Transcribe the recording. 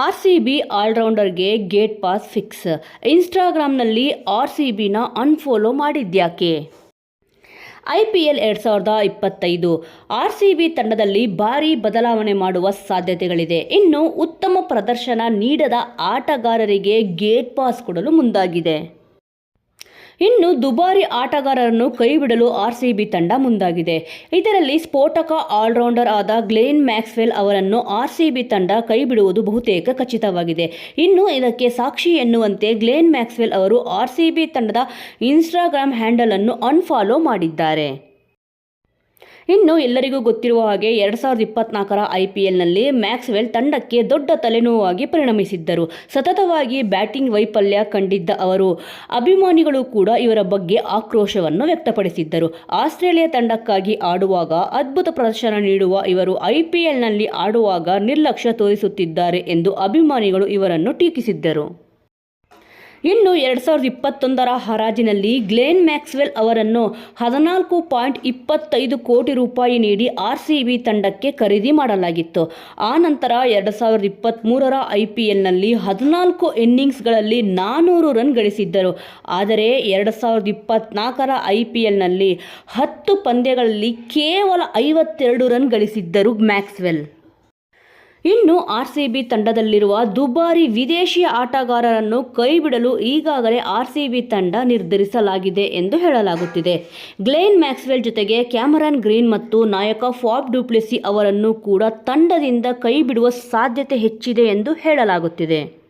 R C B ಆಲ್ರೌಂಡರ್ಗೆ gate pass fix. ಇನ್ಸ್ಟಾಗ್ರಾಮ್ನಲ್ಲಿ R C ಬಿನ ಅನ್ಫಾಲೋ ಮಾಡಿದ್ಯಾಕೆ? ಐ ಪಿ ಎಲ್ ಎರಡು ಸಾವಿರದ ಇಪ್ಪತ್ತೈದು. ಆರ್ ಸಿ ಬಿ ತಂಡದಲ್ಲಿ ಭಾರೀ ಬದಲಾವಣೆ ಮಾಡುವ ಸಾಧ್ಯತೆಗಳಿದೆ. ಇನ್ನು ಉತ್ತಮ ಪ್ರದರ್ಶನ ನೀಡದ ಆಟಗಾರರಿಗೆ ಗೇಟ್ ಪಾಸ್ ಕೊಡಲು ಮುಂದಾಗಿದೆ. ಇನ್ನು ದುಬಾರಿ ಆಟಗಾರರನ್ನು ಕೈಬಿಡಲು ಆರ್ ಸಿ ಬಿ ತಂಡ ಮುಂದಾಗಿದೆ. ಇದರಲ್ಲಿ ಸ್ಫೋಟಕ ಆಲ್ರೌಂಡರ್ ಆದ ಗ್ಲೇನ್ ಮ್ಯಾಕ್ಸ್ವೆಲ್ ಅವರನ್ನು ಆರ್ ಸಿ ಬಿ ತಂಡ ಕೈಬಿಡುವುದು ಬಹುತೇಕ ಖಚಿತವಾಗಿದೆ. ಇನ್ನು ಇದಕ್ಕೆ ಸಾಕ್ಷಿ ಎನ್ನುವಂತೆ ಗ್ಲೇನ್ ಮ್ಯಾಕ್ಸ್ವೆಲ್ ಅವರು ಆರ್ ಸಿ ಬಿ ತಂಡದ ಇನ್ಸ್ಟಾಗ್ರಾಮ್ ಹ್ಯಾಂಡಲ್ ಅನ್ನು ಅನ್ಫಾಲೋ ಮಾಡಿದ್ದಾರೆ. ಇನ್ನು ಎಲ್ಲರಿಗೂ ಗೊತ್ತಿರುವ ಹಾಗೆ ಎರಡು ಸಾವಿರದ ಇಪ್ಪತ್ನಾಲ್ಕರ ಐ ಪಿ ಎಲ್ನಲ್ಲಿ ಮ್ಯಾಕ್ಸ್ವೆಲ್ ತಂಡಕ್ಕೆ ದೊಡ್ಡ ತಲೆನೋವಾಗಿ ಪರಿಣಮಿಸಿದ್ದರು. ಸತತವಾಗಿ ಬ್ಯಾಟಿಂಗ್ ವೈಫಲ್ಯ ಕಂಡಿದ್ದ ಅವರು, ಅಭಿಮಾನಿಗಳು ಕೂಡ ಇವರ ಬಗ್ಗೆ ಆಕ್ರೋಶವನ್ನು ವ್ಯಕ್ತಪಡಿಸಿದ್ದರು. ಆಸ್ಟ್ರೇಲಿಯಾ ತಂಡಕ್ಕಾಗಿ ಆಡುವಾಗ ಅದ್ಭುತ ಪ್ರದರ್ಶನ ನೀಡುವ ಇವರು ಐ ಪಿ ಎಲ್ನಲ್ಲಿ ಆಡುವಾಗ ನಿರ್ಲಕ್ಷ್ಯ ತೋರಿಸುತ್ತಿದ್ದಾರೆ ಎಂದು ಅಭಿಮಾನಿಗಳು ಇವರನ್ನು ಟೀಕಿಸಿದ್ದರು. ಇನ್ನು ಎರಡು ಸಾವಿರದ ಇಪ್ಪತ್ತೊಂದರ ಹರಾಜಿನಲ್ಲಿ ಗ್ಲೇನ್ ಮ್ಯಾಕ್ಸ್ವೆಲ್ ಅವರನ್ನು ಹದಿನಾಲ್ಕು ಪಾಯಿಂಟ್ ಇಪ್ಪತ್ತೈದು ಕೋಟಿ ರೂಪಾಯಿ ನೀಡಿ ಆರ್ ಸಿ ಬಿ ತಂಡಕ್ಕೆ ಖರೀದಿ ಮಾಡಲಾಗಿತ್ತು. ಆ ನಂತರ ಎರಡು ಸಾವಿರದ ಇಪ್ಪತ್ತ್ಮೂರರ ಐ ಪಿ ಎಲ್ನಲ್ಲಿ ಹದಿನಾಲ್ಕು ಇನ್ನಿಂಗ್ಸ್ಗಳಲ್ಲಿ ನಾನ್ನೂರು ರನ್ ಗಳಿಸಿದ್ದರು. ಆದರೆ ಎರಡು ಸಾವಿರದ ಇಪ್ಪತ್ತ್ನಾಲ್ಕರ ಐ ಪಿ ಎಲ್ನಲ್ಲಿ ಹತ್ತು ಪಂದ್ಯಗಳಲ್ಲಿ ಕೇವಲ ಐವತ್ತೆರಡು ರನ್ ಗಳಿಸಿದ್ದರು ಮ್ಯಾಕ್ಸ್ವೆಲ್. ಇನ್ನು ಆರ್ ಸಿ ಬಿ ತಂಡದಲ್ಲಿರುವ ದುಬಾರಿ ವಿದೇಶಿ ಆಟಗಾರರನ್ನು ಕೈಬಿಡಲು ಈಗಾಗಲೇ ಆರ್ ಸಿ ಬಿ ತಂಡ ನಿರ್ಧರಿಸಲಾಗಿದೆ ಎಂದು ಹೇಳಲಾಗುತ್ತಿದೆ. ಗ್ಲೇನ್ ಮ್ಯಾಕ್ಸ್ವೆಲ್ ಜೊತೆಗೆ ಕ್ಯಾಮರನ್ ಗ್ರೀನ್ ಮತ್ತು ನಾಯಕ ಫಾಬ್ ಡುಪ್ಲೆಸಿ ಅವರನ್ನು ಕೂಡ ತಂಡದಿಂದ ಕೈಬಿಡುವ ಸಾಧ್ಯತೆ ಹೆಚ್ಚಿದೆ ಎಂದು ಹೇಳಲಾಗುತ್ತಿದೆ.